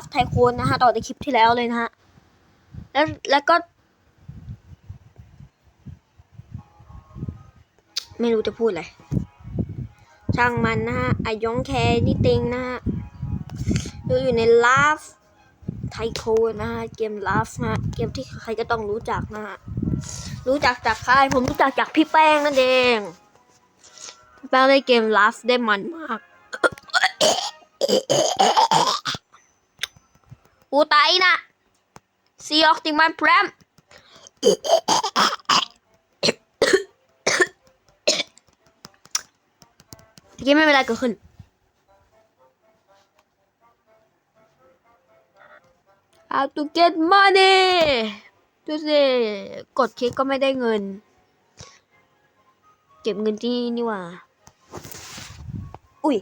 ฟไทโคนนะฮะ ต่อในคลิปที่แล้วเลยนะฮะ แล้วแล้วก็ ไม่รู้จะพูดอะไร ช่างมันนะฮะไอยองแคร์นี่ติงนะฮะเราอยู่ในลาฟไทโคนนะฮะ เกมลาฟนะฮะ เกมที่ใครก็ต้องรู้จักนะฮะ รู้จักจากใคร ผมรู้จักจากพี่แป้งนั่นเองแป้งได้เกมลาฟได้มันมาก Putain na! Si Octingman Prem! Sige, may wala ko kun. How to get money ดูสิกดคลิกก็ไม่ได้เงิน เก็บเงินที่นี่ว่า อุ้ย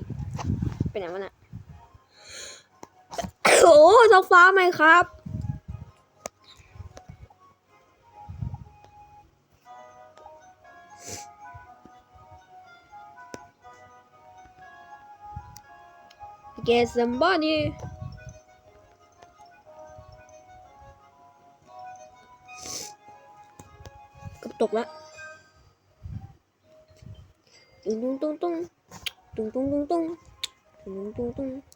เป็นไงวะน่ะ โอ้ท้องฟ้าไหมครับ Get some money กับตกล้วตุ้งตุ้งตุ้งตุ้งตุ้งตุ้งตุ้งตุ้งตุ้งตุ้ง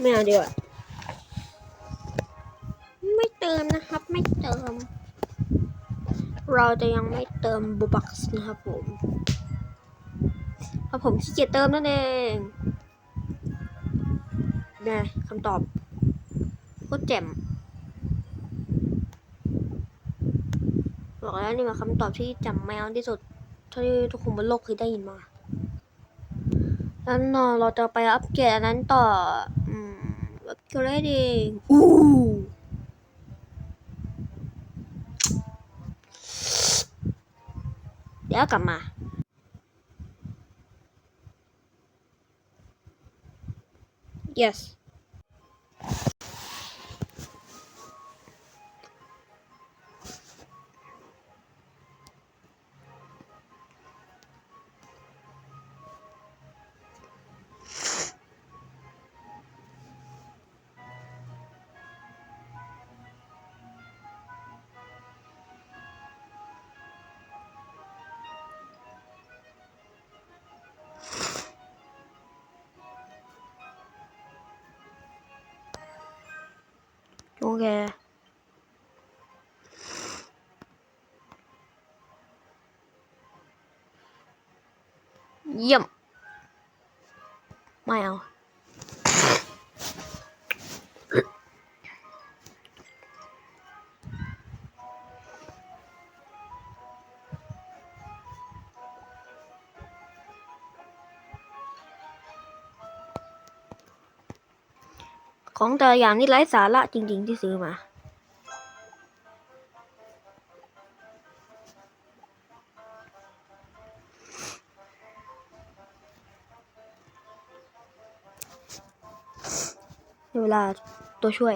ไม่เอาดีกว่า ไม่เติมนะครับ ไม่เติม เราจะยังไม่เติมบูบักส์นะครับผมเพราะผมขี้เกียจเติมนั่นเองได้คำตอบโคตรแจ่มบอกแล้วนี่มาคำตอบที่จำแมวที่สุดที่ทุกคนบนโลกเคยได้ยินมา แล้วนอนเราจะไปอัปเกรดอันนั้นต่อ You're. Ooh. Đéo. Yes. của gà Yum. Wow. ของแต่อย่างนี่ไร้สาระจริง ๆ ที่ซื้อมา เวลาตัวช่วย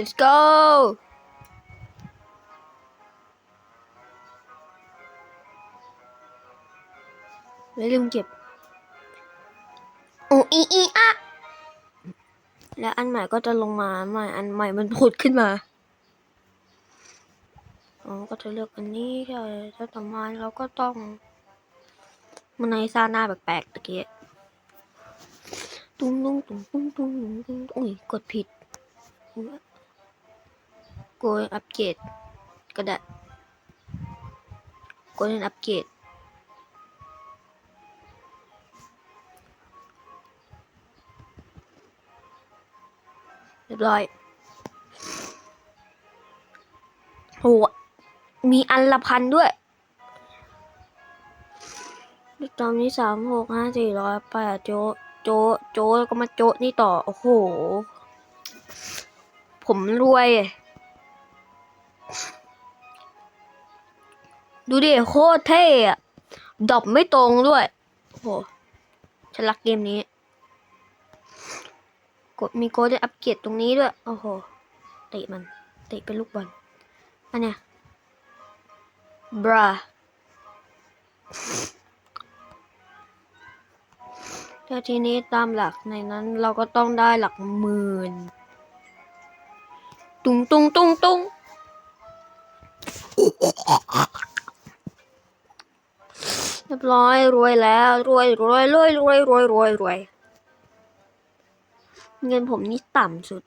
Let's go ไม่ลืมเก็บโอ้อีอีอะแล้วอันใหม่ก็จะลงมาใหม่อันใหม่มันผุดขึ้นมาอ๋อก็จะเลือกอันนี้ใช่ถ้าต่อมาเราก็ต้อง มันในซาหน้าแปลกๆตะกี้ตุ้งตุ้งตุ้งตุ้งตุ้งตุ้งตุ้งอุ้ยกดผิด โกยอัปเกรดก็ได้โกยอัปเกรดเรียบร้อยโหมีอันละพันด้วยตอนนี้สามหกห้าสี่ร้อยแปดโจโจโจแล้วก็มาโจนี่ต่อ โอ้โห ผมรวย ดูดิโคตรเท่อะดอปไม่ตรงด้วยโอ้โหฉันรักเกมนี้ กดมีโค้ดอัปเกรดตรงนี้ด้วย โอ้โหเตะมันเตะเป็นลูกบอลอันเนี้ยบราแต่ทีนี้ตามหลักในนั้นเราก็ต้องได้หลักหมื่น ตุงตุงตุงตุง รียบร้อยรวยแล้วรวยรวยรวยรวยรวยรวยรวยเงินผมนี่ต่ำสุด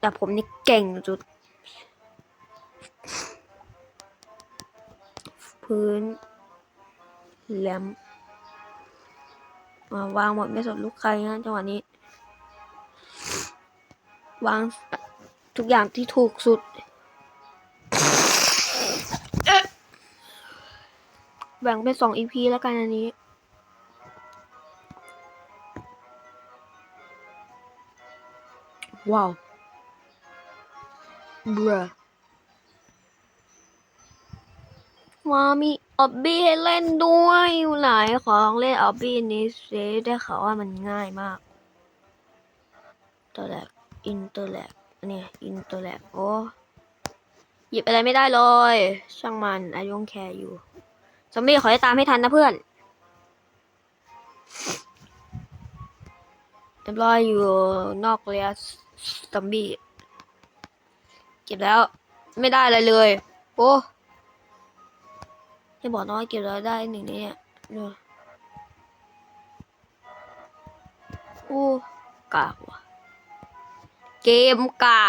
แต่ผมนี่เก่งสุด พื้นแหลมาวางหมดไม่สนลูกใครนะจังหวะนี้ วางทุกอย่างที่ถูกสุด แบ่งเป็นสองอีพีแล้วกันอันนี้ ว้าวบรว้าวมีออบบี้ให้เล่นด้วยอยู่ไหนของเล่นออบบี้นี้เซได้ข่าวว่ามันง่ายมากตัวแรกอินเตอร์แลกเนี่ยอินเตอร์แลกโอ้หยิบอะไรไม่ได้เลย ช่างมันอายุงแคร์อยู่ ซอมบี้ขอให้ตามให้ทันนะเพื่อนเรียบร้อยอยู่นอกเระยซอมบี้เก็บแล้ว ไม่ได้อะไรเลย โอ้ให้บอกน้อยเก็บแล้วได้หนึ่งเนี่ยเนี่ยโอ้กากว่ะเกมกะ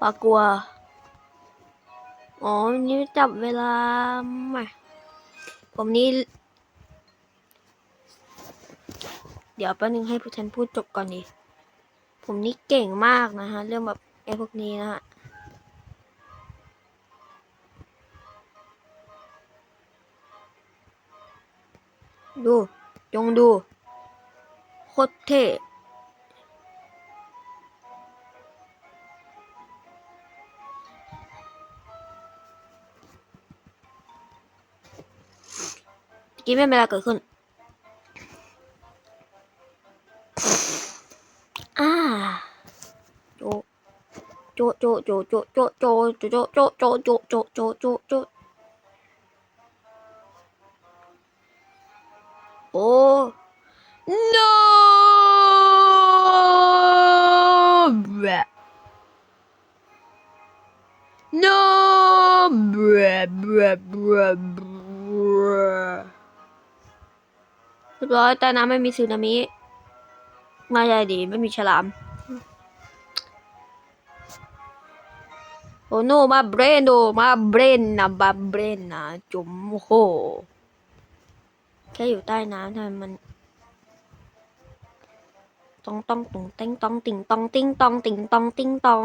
ปากลัว อ๋อนี่จับเวลาไม่ผมนี่ เดี๋ยวแป๊บนึงให้ผู้ชันพูดจบก่อนดิ ผมนี่เก่งมากนะฮะ เรื่องแบบไอ้พวกนี้นะฮะดู จงดู โคตรเท่ ตะกี้ไม่เป็นไรเกิดขึ้นอ่าโจโจโจโจโจโจโจโจโจโจโจโจโจโจโจโจโอ้ no แบบ no แบบแบบแบบเรียบร้อยใต้น้ำไม่มีสึนามิม่ใช่ดีไม่มีฉลามโอ้โนมาเบรนโดมาเบรนนะบาเบรนนะจุ่มโหแค่อยู่ใต้น้ำทำไมมันต้องต้องตุงติ้งตองติงตองติ้งตองติงตองติ้งตอง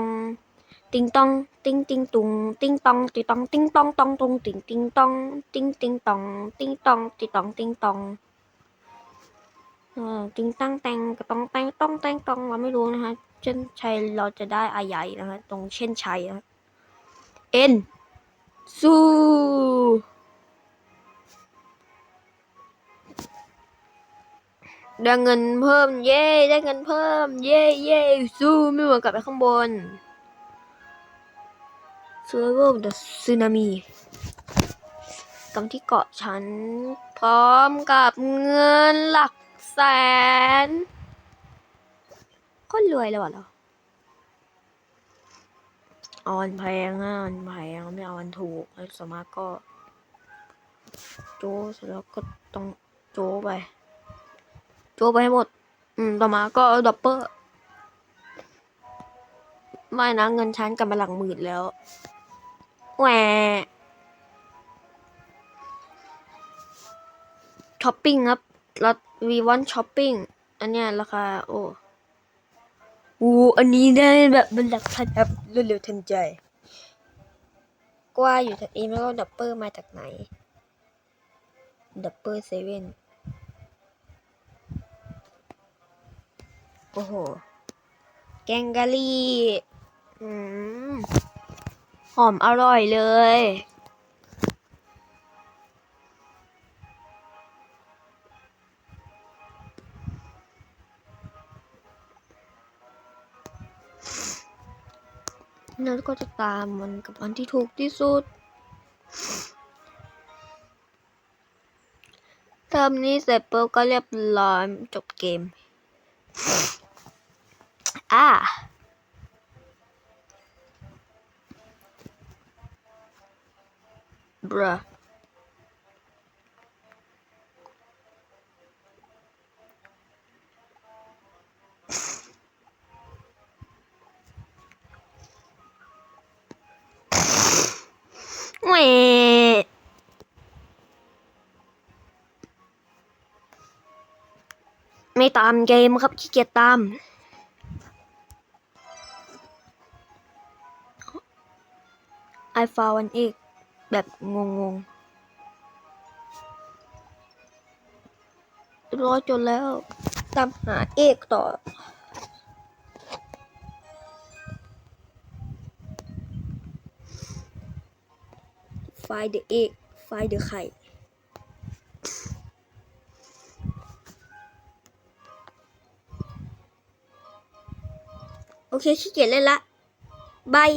ติงตองติ้งติงตุงติ้งตองติตองติ้งตองตองตุงติงติงตองติ้งติงตองติ้งตองติตองติ้งตอง เออติงตั้งแต่งกับตองแต่งต้องแต่งต้องเราไม่รู้นะคะเช่นชัยเราจะได้อาใหญ่นะคะตรงเช่นชัยนะเอ็นสู้ได้เงินเพิ่มเย้ได้เงินเพิ่ม เย้เย้สู้ไม่เหมือนกลับไปข้างบน Survival the Tsunami กำที่เกาะฉัน พร้อมกับเงินหลัก แสนก็รวยแล้วเหรอเอาอันแพงอะอันแพงไม่เอาอันถูกไอ้สวนมากก็ โจเสร็จแล้วก็ต้องโจไป โจไปให้หมด อืมต่อมาก็ดับเบิลไม่นะเงินชั้นกลับมาหลังหมื่นแล้วแหวช้อปปิ้งครับ เราวีวันช้อปปิ้งอันเนี้ยราคาโอ้โอ้อันนี้ได้แบบเป็นหลักพันแบบรวดเร็วทันใจ กว่าอยู่ทันเองแล้วก็ดับเบิลมาจากไหน ดับเบิลเซเว่นโอ้โห แกงกะหรี่อืมหอมอร่อยเลย แล้วก็จะตามมันกับอันที่ถูกที่สุดเทอมนี้เสร็จปุ๊บก็เรียบร้อยจบเกม อ่าบร u วไม่ตามเกมครับขี้เกียจตาม I found an egg แบบงงๆเรียบร้อยจนแล้ว ตามหาเอกต่อ find the egg find the ไข่ โอเคขี้เกียจเล่นละบาย